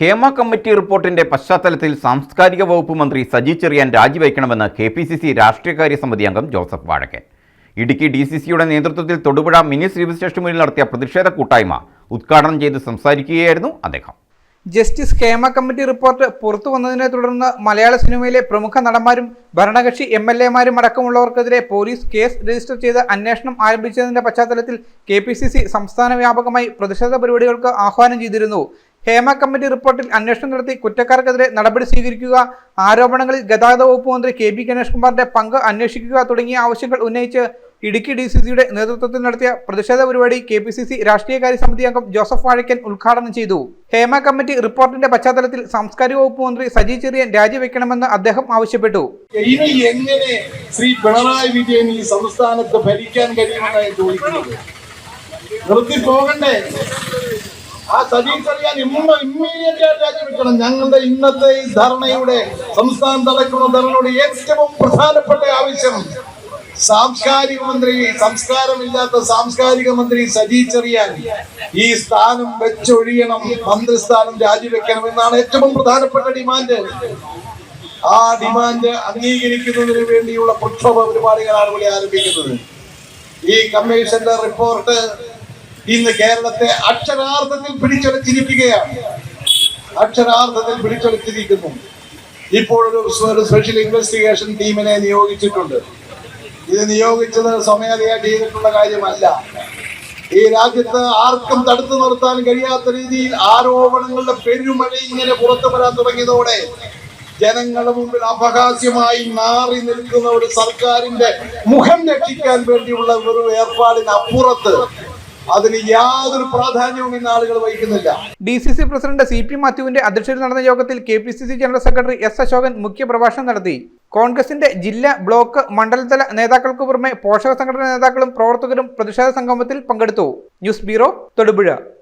Hema committee റിപ്പോർട്ടിന്റെ പശ്ചാത്തലത്തിൽ സാംസ്കാരിക വകുപ്പ് മന്ത്രി സജി ചെറിയാൻ രാജിവയ്ക്കണമെന്ന് കെ പി സി സി രാഷ്ട്രീയകാര്യ സമിതി അംഗം Joseph Vazhakkan. Idukki D C സിയുടെ നേതൃത്വത്തിൽ തൊടുപുഴ മിനി സിവിൽ സ്റ്റേഷന് മുന്നിൽ നടത്തിയ പ്രതിഷേധ കൂട്ടായ്മ ഉദ്ഘാടനം ചെയ്ത് സംസാരിക്കുകയായിരുന്നു അദ്ദേഹം. ജസ്റ്റിസ് ഹേമ കമ്മിറ്റി റിപ്പോർട്ട് പുറത്തു വന്നതിനെ തുടർന്ന് മലയാള സിനിമയിലെ പ്രമുഖ നടന്മാരും ഭരണകക്ഷി എം എൽ എമാരും അടക്കമുള്ളവർക്കെതിരെ പോലീസ് കേസ് രജിസ്റ്റർ ചെയ്ത് അന്വേഷണം ആരംഭിച്ചതിന്റെ പശ്ചാത്തലത്തിൽ കെ പി സി സി സംസ്ഥാന വ്യാപകമായി പ്രതിഷേധ പരിപാടികൾക്ക് ആഹ്വാനം ചെയ്തിരുന്നു. ഹേമ കമ്മിറ്റി റിപ്പോർട്ടിൽ അന്വേഷണം നടത്തി കുറ്റക്കാർക്കെതിരെ നടപടി സ്വീകരിക്കുക ആരോപണങ്ങളിൽ ഗതാഗത വകുപ്പ് മന്ത്രി കെ ബി ഗണേഷ് കുമാറിന്റെ പങ്ക് അന്വേഷിക്കുക തുടങ്ങിയ ആവശ്യങ്ങൾ ഉന്നയിച്ച് ഇടുക്കി ഡി സി സിയുടെ നേതൃത്വത്തിൽ നടത്തിയ പ്രതിഷേധ പരിപാടി കെ പി സി സി രാഷ്ട്രീയകാര്യ സമിതി അംഗം ജോസഫ് വാഴയ്ക്കൻ ഉദ്ഘാടനം ചെയ്തു. ഹേമ കമ്മിറ്റി റിപ്പോർട്ടിന്റെ പശ്ചാത്തലത്തിൽ സാംസ്കാരിക വകുപ്പ് മന്ത്രി സജി ചെറിയൻ രാജിവെക്കണമെന്ന് അദ്ദേഹം ആവശ്യപ്പെട്ടു. ഇനി എങ്ങനെ ശ്രീ പിണറായി വിജയൻ ഈ സംസ്ഥാനത്ത് ഭരിക്കാൻ കഴിയുമെന്നാണ് ചോദിക്കുന്നത്. നിർത്തി പോകണ്ടേ? ആ സജീവ് അറിയാൻ ഇമ്മീഡിയറ്റ് ആയിട്ട് രാജിവെക്കണം. ഞങ്ങളുടെ ഇന്നത്തെ ഈ ധർണയുടെ സംസ്ഥാനം നടക്കുന്ന ധർണയുടെ ഏറ്റവും പ്രധാനപ്പെട്ട ആവശ്യം സാംസ്കാരിക മന്ത്രി സംസ്കാരമില്ലാത്ത സാംസ്കാരിക മന്ത്രി സജി ചെറിയാൻ ഈ സ്ഥാനം വെച്ചൊഴിയണം മന്ത്രിസ്ഥാനം രാജിവെക്കണം എന്നാണ് ഏറ്റവും പ്രധാനപ്പെട്ട ഡിമാൻഡ്. ആ ഡിമാൻഡ് അംഗീകരിക്കുന്നതിന് വേണ്ടിയുള്ള പ്രക്ഷോഭ പരിപാടികളാണ് ഇവിടെ ആരംഭിക്കുന്നത്. ഈ കമ്മീഷന്റെ റിപ്പോർട്ട് ഇന്ന് കേരളത്തെ അക്ഷരാർത്ഥത്തിൽ പിടിച്ചെടുത്തിരിക്കുകയാണ് അക്ഷരാർത്ഥത്തിൽ പിടിച്ചെടുത്തിരിക്കുന്നു ഇപ്പോഴൊരു ഒരു സ്പെഷ്യൽ ഇൻവെസ്റ്റിഗേഷൻ ടീമിനെ നിയോഗിച്ചിട്ടുണ്ട്. ഇത് നിയോഗിച്ചത് സ്വമേധയായിട്ട് ചെയ്തിട്ടുള്ള കാര്യമല്ല. ഈ രാജ്യത്ത് ആർക്കും തടുത്തു നിർത്താൻ കഴിയാത്ത രീതിയിൽ ആരോപണങ്ങളുടെ പെരുമഴ ഇങ്ങനെ പുറത്തു വരാൻ തുടങ്ങിയതോടെ ജനങ്ങളുടെ മുമ്പിൽ അപഹാസ്യമായി മാറി നിൽക്കുന്ന ഒരു സർക്കാരിന്റെ മുഖം രക്ഷിക്കാൻ വേണ്ടിയുള്ള ഒരു ഏർപ്പാടിനപ്പുറത്ത് അതിന് യാതൊരു പ്രാധാന്യവും ഇന്ന് ആളുകൾ വഹിക്കുന്നില്ല. D C C president C P മാത്യുവിന്റെ അധ്യക്ഷതയിൽ നടന്ന യോഗത്തിൽ K P C C general secretary S Ashokan മുഖ്യ പ്രഭാഷണം നടത്തി. കോൺഗ്രസിന്റെ ജില്ലാ ബ്ലോക്ക് മണ്ഡലതല നേതാക്കൾക്ക് പുറമെ പോഷക സംഘടനാ നേതാക്കളും പ്രവർത്തകരും പ്രതിഷേധ സംഗമത്തിൽ പങ്കെടുത്തു. News bureau Thodupuzha.